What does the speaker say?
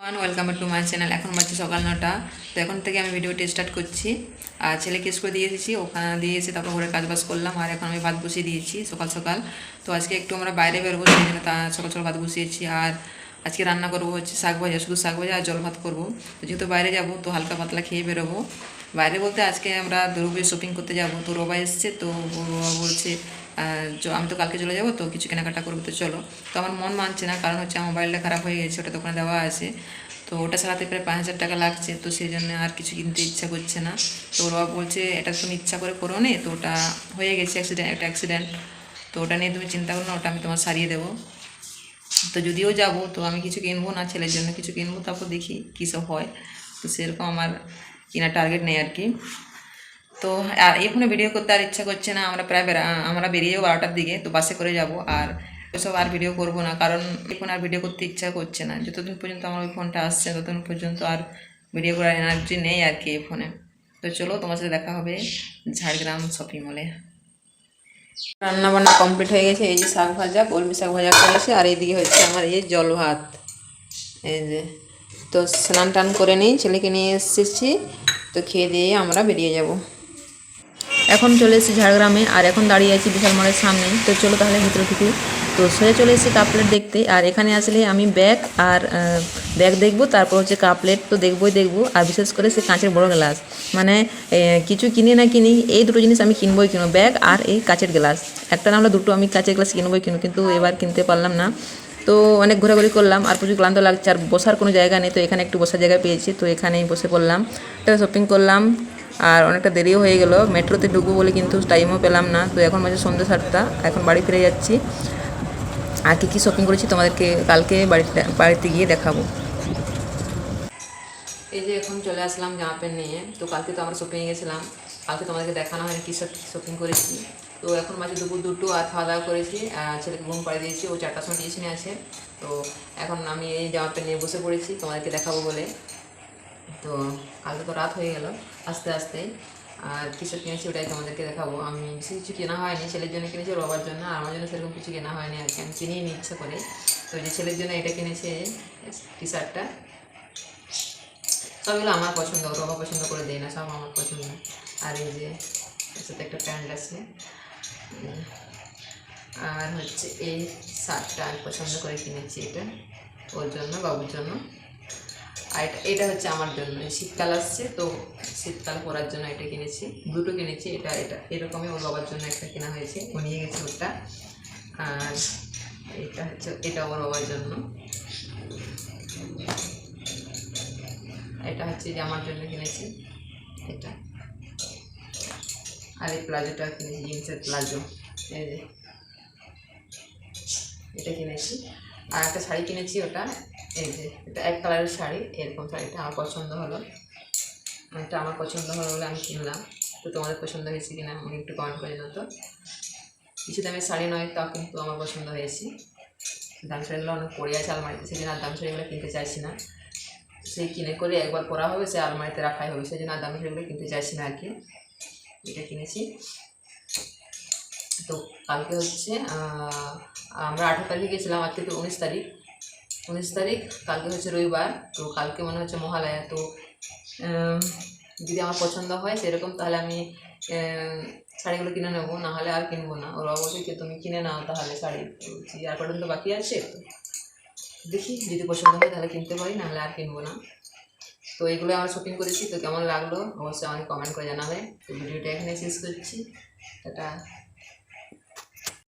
One welcome to my channel এখন বাজছে সকাল নটা। তো এখন থেকে আমি ভিডিওটি স্টার্ট করছি। আর ছেলেকে স্কুলে দিয়ে এসেছি, ওখানে দিয়ে এসে তারপর ঘরে কাজবাজ করলাম। আর এখন আমি ভাত বসিয়ে দিয়েছি সকাল সকাল। তো আজকে একটু আমরা বাইরে বেরোবো, সেই জন্য তা সকাল সকাল ভাত বসিয়েছি। আর আজকে রান্না করব হচ্ছে শাক ভাজা, শুধু শাক ভাজা আর জল ভাত করব। তো যেহেতু বাইরে যাব, তো হালকা পাতলা খেয়ে বেরোবো। বাইরে বলতে আজকে আমরা দুর্গাপুজো শপিং করতে যাব। তো রোবা এসছে, তো বলছে আমি তো কালকে চলে যাব, তো কিছু কেনাকাটা করব, তো চলো। তো আমার মন মানছে না, কারণ হচ্ছে আমার মোবাইলটা খারাপ হয়ে গেছে, ওটা দোকানে দেওয়া আছে। তো ওটা সারাতে প্রায় পাঁচ হাজার টাকা লাগছে, তো সেই জন্য আর কিছু কিনতে ইচ্ছা করছে না। তো ওরা বলছে, এটা তুমি ইচ্ছা করে করো নে, তো ওটা হয়ে গেছে অ্যাক্সিডেন্ট একটা অ্যাক্সিডেন্ট তো ওটা নিয়ে তুমি চিন্তা করো না, ওটা আমি তোমার সারিয়ে দেবো। তো যদিও যাব, তো আমি কিছু কিনবো না, ছেলের জন্য কিছু কিনবো, তারপর দেখি কী সব হয়। তো সেরকম আমার কেনার টার্গেট নেই আর কি। তো, আর এখানে ভিডিও করতে আর ইচ্ছা করছে না, আমরা প্রায় আমরা বেরিয়ে যাব বারোটার দিকে, তো বাসে করে যাব, আর সব আর ভিডিও করব না, কারণ এখন আর ভিডিও করতে ইচ্ছা করছে না। যতদিন পর্যন্ত আমার ওই ফোনটা আসছে, ততদিন পর্যন্ত আর ভিডিও করার এনার্জি নেই আর কি এই ফোনে তো চলো, তোমার সাথে দেখা হবে ঝাড়গ্রাম শপিং মলে রান্না বান্না কমপ্লিট হয়ে গেছে, এই যে শাক ভাজা, কলমি শাক ভাজা করেছে, আর এইদিকে হচ্ছে আমার এই জল ভাত। এই যে, তো স্নান টান করে নিই ছেলেকে নিয়ে এসেছি, তো খেয়ে দিয়ে আমরা বেরিয়ে যাব। এখন চলে এসেছি ঝাড়গ্রামে, আর এখন দাঁড়িয়ে আছি বিশাল মালের সামনে তো চলো তাহলে ভিতরে ঢুকি তো সোজা চলে এসেছি কাপলেট দেখতে, আর এখানে আসলে আমি ব্যাগ আর ব্যাগ দেখব, তারপর হচ্ছে কাপলেট তো দেখবোই দেখব, আর বিশেষ করে সে কাঁচের বড় গ্লাস। মানে কিছু কিনি না কিনি, এই দুটো জিনিস আমি কিনবোই কিনো, ব্যাগ আর এই কাঁচের গ্লাস। একটা না দুটো আমি কাঁচের গ্লাস কিনবোই কিনো, কিন্তু এবার কিনতে পারলাম না। তো অনেক ঘোরাঘুরি করলাম, আর প্রচুর ক্লান্ত লাগছে, আর বসার কোনো জায়গা নেই, তো এখানে একটু বসার জায়গা পেয়েছি, তো এখানেই বসে পড়লাম। তো শপিং করলাম আর অনেকটা দেরিও হয়ে গেল। মেট্রোতে ঢুকবো বলে কিন্তু টাইমও পেলাম না। তো এখন মাঝে সন্ধ্যে সাতটা। এখন বাড়ি ফিরে যাচ্ছি। আর কী কী শপিং করেছি তোমাদেরকে কালকে বাড়িতে বাড়িতে গিয়ে দেখাবো। এই যে এখন চলে আসলাম জামা প্যান্ট নিয়ে। তো কালকে তো আমরা শপিংয়ে গেছিলাম। কালকে তোমাদেরকে দেখানো হয় কী সব শপিং করেছি। তো এখন মাঝে দুপুর দুটো আর খাওয়া দাওয়া করেছি। আর ছেলেকে ঘুম পাড়িয়ে দিয়েছি। ও চারটার সময় টিউশনে আছে তো এখন আমি এই জামা প্যান্ট নিয়ে বসে পড়েছি। তোমাদেরকে দেখাবো বলে। তো কালকে তো রাত হয়ে গেল। আস্তে আস্তে। আর কী সব কিনেছি ওটাই তোমাদেরকে দেখাবো। আমি বেশি কিছু কেনা হয়নি, ছেলের জন্য কিনেছি বাবার জন্য। আর আমার জন্য সেরকম কিছু কেনা হয়নি আর কি। আমি কিনেই নি ইচ্ছা করে। তো যে ছেলের জন্য এটা কিনেছে টি শার্টটা সবগুলো আমার পছন্দ, ওর বাবা পছন্দ করে দেয় না, সব আমার পছন্দ। আর এই যে, এর সাথে একটা প্যান্ট আছে। আর হচ্ছে এই শার্টটা আমি পছন্দ করে কিনেছি এটা। ওর জন্য, বাবুর জন্য। আর এটা এটা হচ্ছে আমার জন্য শীতকাল আসছে, তো শীতকাল পরার জন্য এটা কিনেছি, দুটো কিনেছি, এটা এটা, এরকমই ওর বাবার জন্য একটা কেনা হয়েছে, ও নিয়ে গেছে ওটা, আর এটা হচ্ছে, এটা ওর বাবার জন্য। এটা হচ্ছে যে আমার জন্য কিনেছি, এটা। আর এই প্লাজোটা কিনেছি, জিন্সের প্লাজো এটা কিনেছি। আর একটা শাড়ি কিনেছি ওটা এই যে, এটা এক কালারের শাড়ি, এরকম শাড়িটা আমার পছন্দ হলো। এটা আমার পছন্দ হলো বলে আমি কিনলাম। তো তোমাদের পছন্দ হয়েছে কিনা আমাকে একটু কমেন্ট করে জানো তো কিছু দামের শাড়ি নয় তাও কিন্তু আমার পছন্দ হয়েছে। দাম শাড়িগুলো অনেক পড়ে আছে আলমারিতে সেই জন্য আর দাম শাড়িগুলো কিনতে চাইছি না। সেই কিনে করে একবার পরা হবে, সে আলমারিতে রাখাই হবে সেই জন্য আর দামি শাড়িগুলো কিনতে চাইছি না আর কি। এটা কিনেছি। তো কালকে হচ্ছে আমরা আঠারো তারিখে গেছিলাম, আজকে তো উনিশ তারিখ। উনিশ তারিখ, কালকে হচ্ছে রবিবার, তো কালকে মনে হচ্ছে মহালয়া, তো যদি আমার পছন্দ হয় সেরকম তাহলে আমি শাড়িগুলো কিনে নেব না হলে আর কিনবো না। ওরা বলছে যে তুমি কিনে নাও তাহলে শাড়ি আর পর্যন্ত বাকি আছে, তো দেখি, যদি পছন্দ হয় তাহলে কিনতে পারি, নাহলে আর কিনবো না। তো এগুলো আমরা শপিং করেছি, তো কেমন লাগল অবশ্যই আমাকে কমেন্ট করে জানাবে। তো ভিডিওটা এখানে শেষ করছি। টাটা।